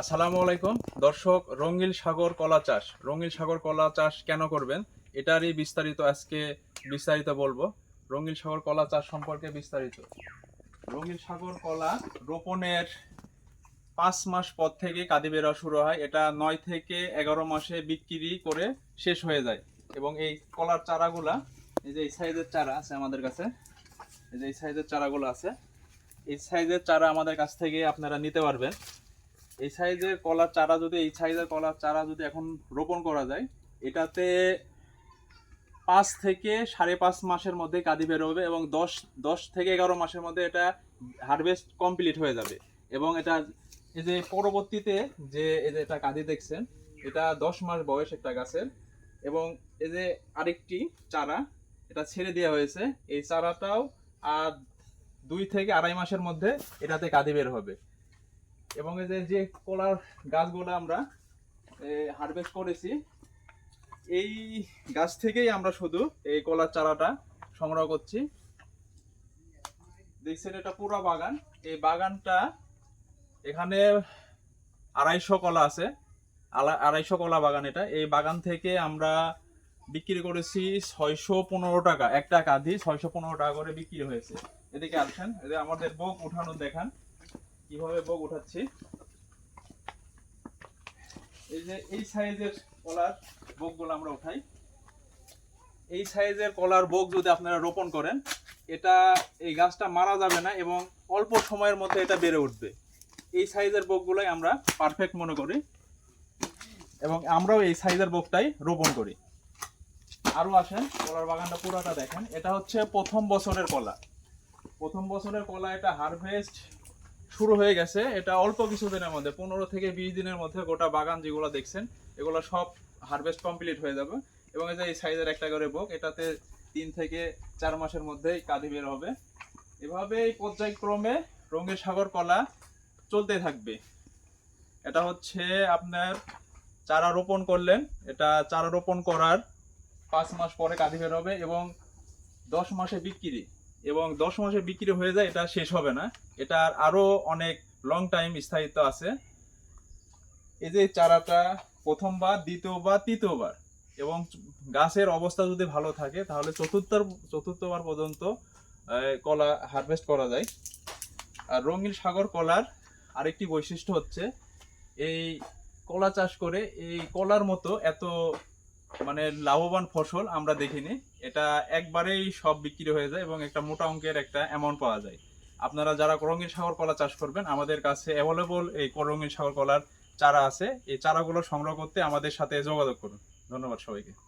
আসসালামু আলাইকুম। দর্শক, রঙিল সাগর কলা চাষ। রঙিল সাগর কলা চাষ কেন করবেন? এটারই বিস্তারিত আজকে বিস্তারিত বলব। রঙিল সাগর কলা চাষ সম্পর্কে বিস্তারিত। রঙিল সাগর কলা রোপণের পাঁচ মাস পর থেকে কাঁদি বেরা শুরু হয়। এটা নয় থেকে এগারো মাসে বিক্রি করে শেষ হয়ে যায়। এবং এই কলার চারাগুলা, এই যে এই সাইজের চারা আছে আমাদের কাছে, এই যে এই সাইজের চারাগুলো আছে, এই সাইজের চারা আমাদের কাছ থেকে আপনারা নিতে পারবেন। এই সাইজের কলার চারা যদি, এই সাইজের কলার চারা যদি এখন রোপণ করা যায়, এটাতে পাঁচ থেকে সাড়ে পাঁচ মাসের মধ্যে কাঁদি বেরোবে এবং দশ দশ থেকে এগারো মাসের মধ্যে এটা হারভেস্ট কমপ্লিট হয়ে যাবে। এবং এটা, এই যে পরবর্তীতে যে, এই যে এটা কাঁদি দেখছেন, এটা দশ মাস বয়স একটা গাছের। এবং এই যে আরেকটি চারা, এটা ছেড়ে দেওয়া হয়েছে। এই চারাটাও আর দুই থেকে আড়াই মাসের মধ্যে এটাতে কাঁদি বের হবে। এবং এই যে যে কলার গাছগুলো আমরা হারভেস্ট করেছি, এই গাছ থেকেই আমরা শুধু এই কলার চারাটা সংগ্রহ করছি। দেখছেন, এটা পুরো বাগান। এই বাগানটা এখানে আড়াইশো কলা আছে। আড়াইশো কলা বাগান এটা। এই বাগান থেকে আমরা বিক্রি করেছি ছয়শো পনেরো টাকা একটা কাঁধি ছয়শো পনেরো টাকা করে বিক্রি হয়েছে। এদিকে আসেন আমাদের বক উঠানো দেখান। কীভাবে বক উঠাচ্ছি? এই যে, এই সাইজের কলার বকগুলো আমরা উঠাই। এই সাইজের কলার বক যদি আপনারা রোপণ করেন, এটা এই গাছটা মারা যাবে না এবং অল্প সময়ের মধ্যে এটা বেড়ে উঠবে। এই সাইজের বকগুলোই আমরা পারফেক্ট মনে করি এবং আমরাও এই সাইজের বকটাই রোপণ করি। আরও আসেন, কলার বাগানটা পুরোটা দেখেন। এটা হচ্ছে প্রথম বছরের কলা। প্রথম বছরের কলা, এটা হারভেস্ট শুরু হয়ে গেছে। এটা অল্প কিছু দিনের মধ্যে, পনেরো থেকে বিশ দিনের মধ্যে গোটা বাগান যেগুলো দেখছেন, এগুলো সব হারভেস্ট কমপ্লিট হয়ে যাবে। এবং এই যে এই সাইজের একটা করে বোক, এটাতে তিন থেকে চার মাসের মধ্যেই কাঁদি বের হবে। এভাবে এই পর্যায়ক্রমে রঙের সাগর কলা চলতে থাকবে। এটা হচ্ছে আপনার চারা রোপণ করলেন, এটা চারা রোপণ করার পাঁচ মাস পরে কাঁদি বের হবে এবং দশ মাসে বিক্রি। এবং দশ মাসে বিক্রি হয়ে যায়, এটা শেষ হবে না। এটার আরও অনেক লং টাইম স্থায়িত্ব আছে। এই যে চারাটা প্রথমবার, দ্বিতীয়বার, তৃতীয়বার, এবং গাছের অবস্থা যদি ভালো থাকে, তাহলে চতুর্থ চতুর্থবার পর্যন্ত কলা হারভেস্ট করা যায়। আর রঙিন সাগর কলার আরেকটি বৈশিষ্ট্য হচ্ছে, এই কলা চাষ করে এই কলার মতো এত মানে লাভবান ফসল আমরা দেখিনি। এটা একবারেই সব বিক্রি হয়ে যায় এবং একটা মোটা অঙ্কের একটা অ্যামাউন্ট পাওয়া যায়। আপনারা যারা করঙ্গিন সাগর কলা চাষ করবেন, আমাদের কাছে অ্যাভেলেবল এই করঙ্গিন সাগর কলার চারা আছে। এই চারাগুলো সংগ্রহ করতে আমাদের সাথে যোগাযোগ করুন। ধন্যবাদ সবাইকে।